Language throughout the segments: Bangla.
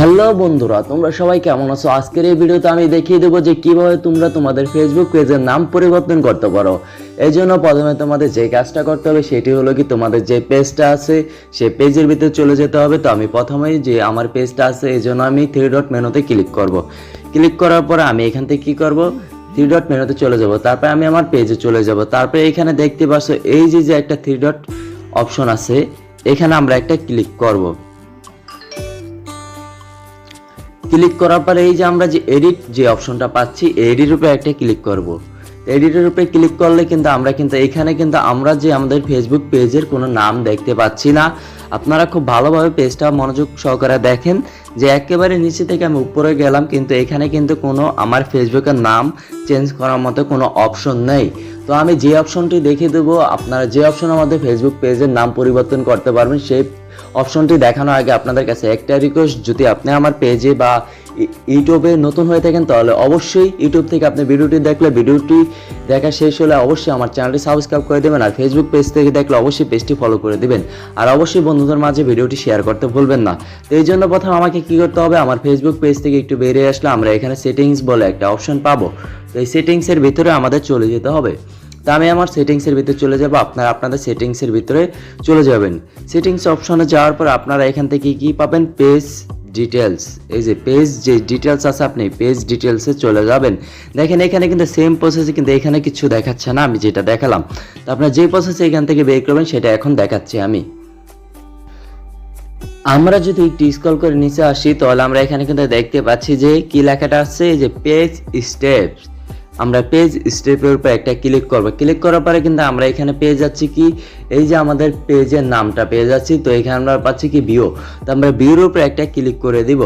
হ্যালো বন্ধুরা, তোমরা সবাই কেমন আছো? আজকের এই ভিডিওতে আমি দেখিয়ে দেবো যে কীভাবে তোমরা তোমাদের ফেসবুক পেজের নাম পরিবর্তন করতে পারো। এই জন্য প্রথমে তোমাদের যে কাজটা করতে হবে সেটি হলো কি, তোমাদের যে পেজটা আছে, সে পেজের ভিতরে চলে যেতে হবে। তো আমি প্রথমেই যে আমার পেজটা আছে এই জন্য আমি থ্রি ডট মেনুতে ক্লিক করব। ক্লিক করার পরে আমি এখান থেকে কি করব? থ্রি ডট মেনুতে চলে যাব। তারপরে আমি আমার পেজে চলে যাব। তারপরে এখানে দেখতে পাচ্ছ, এই যে যে একটা থ্রি ডট অপশন আছে, এখানে আমরা একটা ক্লিক করব। ক্লিক করার পরে এই যে আমরা যে এডিট যে অপশনটা পাচ্ছি এডিট উপরে একটা ক্লিক করব। এডিটের উপরে ক্লিক করলে কিন্তু আমরা কিন্তু এখানে কিন্তু আমরা যে আমাদের ফেসবুক পেজের কোনো নাম দেখতে পাচ্ছি না। আপনারা খুব ভালোভাবে পেজটা মনোযোগ সহকারে দেখেন যে একেবারে নিচে থেকে আমি উপরে গেলাম কিন্তু এখানে কিন্তু কোনো আমার ফেসবুকের নাম চেঞ্জ করার মতো কোনো অপশন নেই। তো আমি যে অপশনটি দেখিয়ে দেবো, আপনারা যে অপশন আমাদের ফেসবুক পেজের নাম পরিবর্তন করতে পারবেন, সেই অপশনটি দেখানোর আগে আপনাদের কাছে একটা রিকোয়েস্ট যদি আপনি আমার পেজে বা ইউটিউবে নতুন হয়ে থাকেন, তাহলে অবশ্যই ইউটিউব থেকে আপনি ভিডিওটি দেখলে, ভিডিওটি দেখা শেষ হলে অবশ্যই আমার চ্যানেলটি সাবস্ক্রাইব করে দেবেন আর ফেসবুক পেজ থেকে দেখলে অবশ্যই পেজটি ফলো করে দেবেন। আর অবশ্যই বন্ধুদের মাঝে ভিডিওটি শেয়ার করতে ভুলবেন না। তো এই জন্য প্রথম আমাকে কি করতে হবে? আমার ফেসবুক পেজ থেকে একটু বেরিয়ে আসলে আমরা এখানে সেটিংস বলে একটা অপশন পাবো। তো এই সেটিংসের ভিতরে আমাদের চলে যেতে হবে। তা আমি আমার সেটিংসের ভিতরে চলে যাব। আপনারা আপনাদের সেটিংসের ভিতরে চলে যাবেন। সেটিংস অপশনে যাওয়ার পর আপনারা এখান থেকে কি পাবেন? পেজ ডিটেলস এই যে পেজ যে ডিটেলস আছে আপনি পেজ ডিটেলসে চলে যাবেন। দেখেন এখানে কিন্তু সেম প্রসেসে কিন্তু এখানে কিছু দেখাচ্ছে না, আমি যেটা দেখালাম। তো আপনার যে প্রসেসে এখান থেকে বের করবেন, সেটা এখন দেখাচ্ছি আমি। আমরা যদি একটু স্কল করে নিচে আসি, তাহলে আমরা এখানে কিন্তু দেখতে পাচ্ছি যে কি লেখাটা আছে? যে পেজ স্টেপস আমরা পেজ স্টেপের উপর একটা ক্লিক করব। ক্লিক করার পরে কিন্তু আমরা এখানে পেয়ে যাচ্ছি কি? এই যে আমাদের পেজের নামটা পেয়ে যাচ্ছি, তো এখানে আমরা পাচ্ছি কি ভিও তো আমরা ভিওর উপরে একটা ক্লিক করে দিব।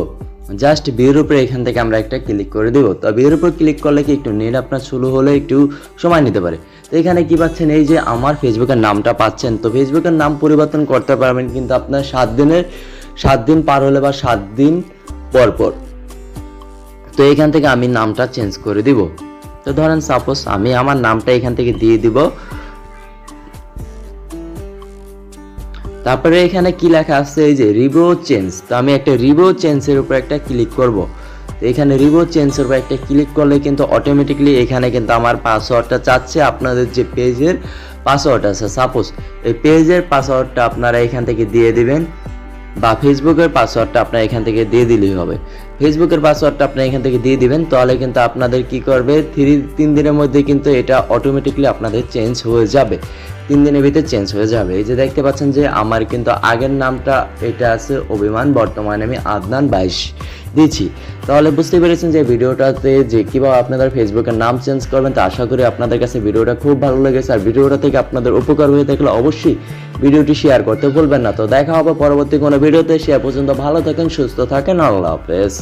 জাস্ট ভিউর উপরে এখান থেকে আমরা একটা ক্লিক করে দিব। তো ভিউর উপর ক্লিক করলে কি একটু নেট আপনার শুরু হলে একটু সময় নিতে পারে। তো এখানে কি পাচ্ছেন? এই যে আমার ফেসবুকের নামটা পাচ্ছেন। তো ফেসবুকের নাম পরিবর্তন করতে পারবেন কিন্তু আপনার সাত দিনের, সাত দিন পার হলে বা সাত দিন পর পর। তো এখান থেকে আমি নামটা চেঞ্জ করে দিব। তো ধরেন সাপোজ আমি আমার নামটা এখান থেকে দিয়ে দিব। তারপরে এখানে কি লেখা আছে? এই যে রিভো চেঞ্জ তো আমি একটা রিভো চেঞ্জের উপর একটা ক্লিক করব। তো এখানে রিভো চেঞ্জের উপর একটা ক্লিক করলে কিন্তু অটোমেটিকলি এখানে কিন্তু আমার পাসওয়ার্ডটা চাচ্ছে আপনাদের যে পেজের পাসওয়ার্ড আছে। সাপোজ এই পেজের পাসওয়ার্ডটা আপনারা এখান থেকে দিয়ে দিবেন। বা ফেসবুকের পাসওয়ার্ডটা আপনার এখান থেকে দিয়ে দিলেই হবে। ফেসবুকের পাসওয়ার্ডটা আপনি এখান থেকে দিয়ে দিবেন, তাহলে কিন্তু আপনাদের কি করবে? থ্রি, তিন দিনের মধ্যে কিন্তু এটা অটোমেটিকলি আপনাদের চেঞ্জ হয়ে যাবে। তিন দিনের ভিতরে চেঞ্জ হয়ে যাবে। এই যে দেখতে পাচ্ছেন যে আমার কিন্তু আগের নামটা এটা আছে অভিমান, বর্তমানে আমি আদনান বাইশ দিচ্ছি তাহলে বুঝতে পেরেছেন যে ভিডিওটাতে যে কীভাবে আপনাদের ফেসবুকের নাম চেঞ্জ করবেন, তো আশা করি আপনাদের কাছে ভিডিওটা খুব ভালো লেগেছে। আর ভিডিওটা থেকে আপনাদের উপকার হয়ে থাকলে অবশ্যই ভিডিওটি শেয়ার করতে ভুলবেন না। তো দেখা হবে পরবর্তী কোনো ভিডিওতে। সে পর্যন্ত ভালো থাকেন, সুস্থ থাকেন। আল্লাহ হাফেজ।